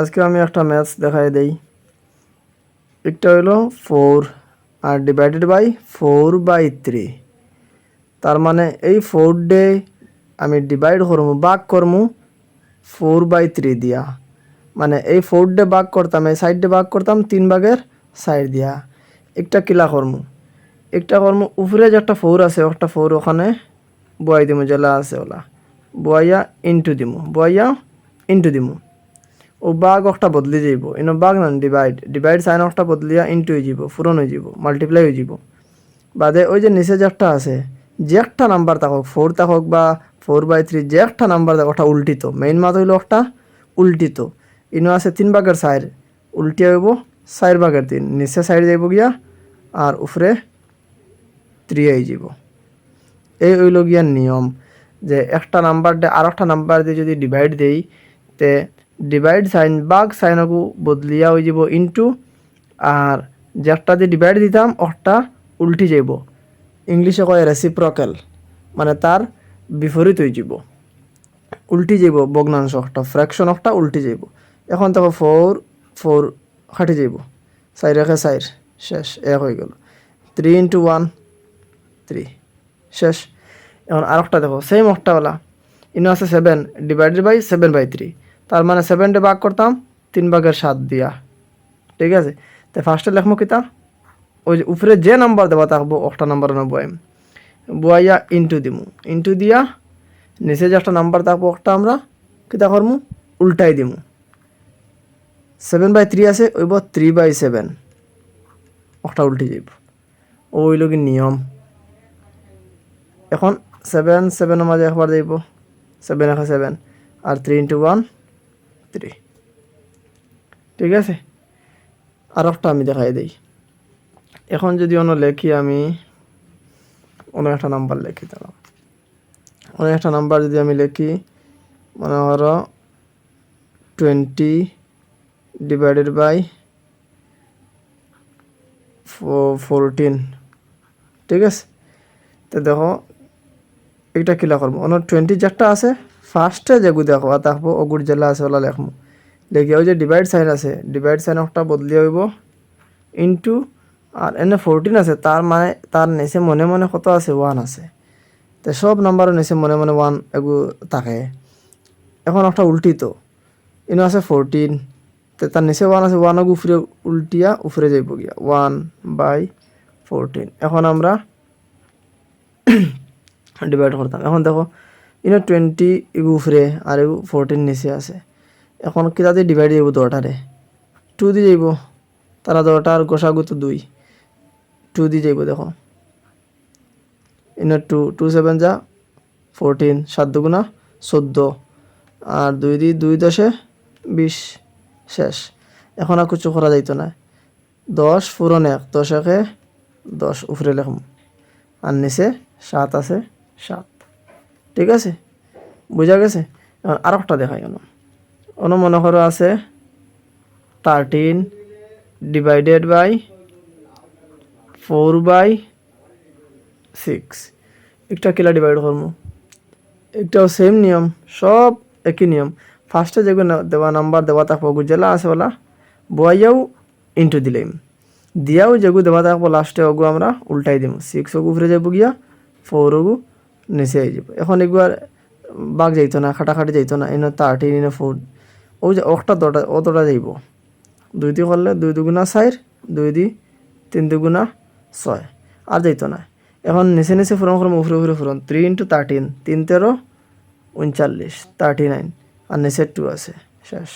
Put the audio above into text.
আজকে আমি একটা ম্যাথস দেখাই দেই। একটা হইল four R divided by four by three তার মানে এই ফোর ডে আমি ডিভাইড করমু বাক করমু ফোর বাই থ্রি দিয়া। মানে এই ফোর ডে বাক করতাম, এই সাইড ডে বাক করতাম, তিন ভাগের সাইড দিয়া। একটা কিলা করমু। একটা করমু, উপরে যে একটা ফোর আছে, একটা ফোর ওখানে বয়াই দিমু, জেলা আছে ওলা। বয়াইয়া ইন্টু দিমু, বয়াইয়া ইন্টু দিমু। ও বাঘ একটা বদলি যাইব। ইনো বাঘ না ডিভাইড ডিভাইড সাইন একটা বদলিয়া ইন্টু হয়ে যাব পূরণ হয়ে যাব মাল্টিপ্লাই হয়ে যাব বাদে ওই যে নিচে যে একটা আছে, যে একটা নাম্বার থাকুক ফোর থাকুক বা ফোর বাই থ্রি যে একটা নাম্বার থাকুক ওটা উল্টিত। মেইন মাত হইল একটা উল্টিত। ইনো আছে তিন ভাগের সাইড উল্টিয়া হইব চার ভাগের তিন। নিচে সাইড যাইব গিয়া আর উপরে থ্রি আই যাব এই হইল গিয়া নিয়ম, যে একটা নাম্বার দিয়ে আর একটা নাম্বার দিয়ে যদি ডিভাইড দেই, তে ডিভাইড সাইন বাঘ সাইনকু বদলিয়া হয়ে যাব ইন্টু আর যে একটা দিয়ে ডিভাইড দিতাম, ওটা উল্টি যাইব ইংলিশে কয় রেসিপ্রকেল মানে তার বিপরীত হয়ে যাব। উল্টি যাইব ভগ্নাংশ একটা ফ্র্যাকশন একটা উল্টি যাইব এখন দেখো ফোর ফোর খাটি যাইব চাই রেখে চাইর শেষ, এক হয়ে গেল। থ্রি ইন্টু ওয়ান থ্রি শেষ। এখন আর একটা দেখো সেম ওলা ইনো আছে seven divided by seven by three তার মানে সেভেনটে ভাগ করতাম, তিন ভাগের সাত দিয়া। ঠিক আছে? তো ফার্স্টে লেখমো কিতা? ওই যে উপরে যে নাম্বার দেওয়া থাকব একটা নাম্বার না বয়াম বয়াইয়া ইন্টু দিমু। ইন্টু দিয়া নিচে যে একটা নাম্বার থাকব, একটা আমরা কিতা করমু? উল্টাই দিমু। সেভেন বাই থ্রি আছে, ওইব থ্রি বাই সেভেন একটা উল্টে যাইব। ওই লোক নিয়ম। এখন সেভেন সেভেনের মাঝে একবার দিব সেভেন একে সেভেন আর থ্রি ইন্টু ওয়ান থ্রি ঠিক আছে? আর একটা আমি দেখাই দিই। এখন যদি অন্য লেখি আমি, অন্য একটা নাম্বার লেখি তারা অন্য একটা নাম্বার যদি আমি লেখি, মনে করো টোয়েন্টি ডিভাইডেড বাই ফোরটিন ঠিক আছে? তো দেখো এটা কিলা করব? অন্য টোয়েন্টি চারটা আছে? ফার্স্টে যেগু দেখো থাকব অগুর জেলা আছে ওলা লেখমু। লেখি, ওই যে ডিভাইড সাইন আছে ডিভাইড সাইন একটা বদলি হইব ইন্টু আর এনে ফোরটিন আছে তার মানে তার নিচে মনে মনে কত আছে ওয়ান আছে। তো সব নাম্বারের নিচে মনে মনে ওয়ান এগু থাকে। এখন একটা উল্টিত ইনো আছে ফোরটিন তো তার নিচে ওয়ান আছে ওয়ান উপরে উল্টিয়া উপরে যাইব গিয়া। ওয়ান বাই ফোরটিন এখন আমরা ডিভাইড করতাম। এখন দেখো ইনো টোয়েন্টি এগু উপরে আর এগু ফোরটিন নিচে আছে। এখন কিতাতে ডিভাইড যাইব দশটারে টু দি যাইব তারা দশটার গোসাগু তো দুই। টু দি যাইব দেখো ইনো টু টু সেভেন যা ফোরটিন সাত দুগুণা চোদ্দ আর দুই দি দুই দশে বিশ, শেষ। এখন আর কিছু করা যাইতো না দশ ফুরন এক, দশ একে দশ উফরে লেখম। আর নিচে সাত আছে সাত। ঠিক আছে? বুঝা গেছে? এখন আর একটা দেখাই কেন অন্য মনে করো আছে thirteen divided by four by six একটা কিলা ডিভাইড করব। একটাও সেম নিয়ম, সব একই নিয়ম। ফার্স্টে যেগুলো দেওয়া নাম্বার দেওয়া থাকব গুজেলা আছে ওলা বয়াইয়াও ইন্টু দিলাম। দিয়াও যেগু দেওয়া থাকব লাস্টে ওগু আমরা উল্টাই দিম। সিক্স ওগু ফিরে যাব গিয়া ফোর ওগু নিচে আই যাব। এখন এগুলো বাঘ যাইতো না, খাটাখাটি যাইতো না, এনে থার্টিন ইনো ফোর ও যে একটা দটা অতটা যাইব। দুই দি করলে দুই দুগুণা চার দুই দি তিন দুগুণা ছয়। আর যাইতো না। এখন নিচে নিচে ফুরন করম উফরে উফরে ফুরন থ্রি ইন্টু থার্টিন তিন তেরো উনচল্লিশ থার্টি নাইন আর নিচে টু আছে। শেষ।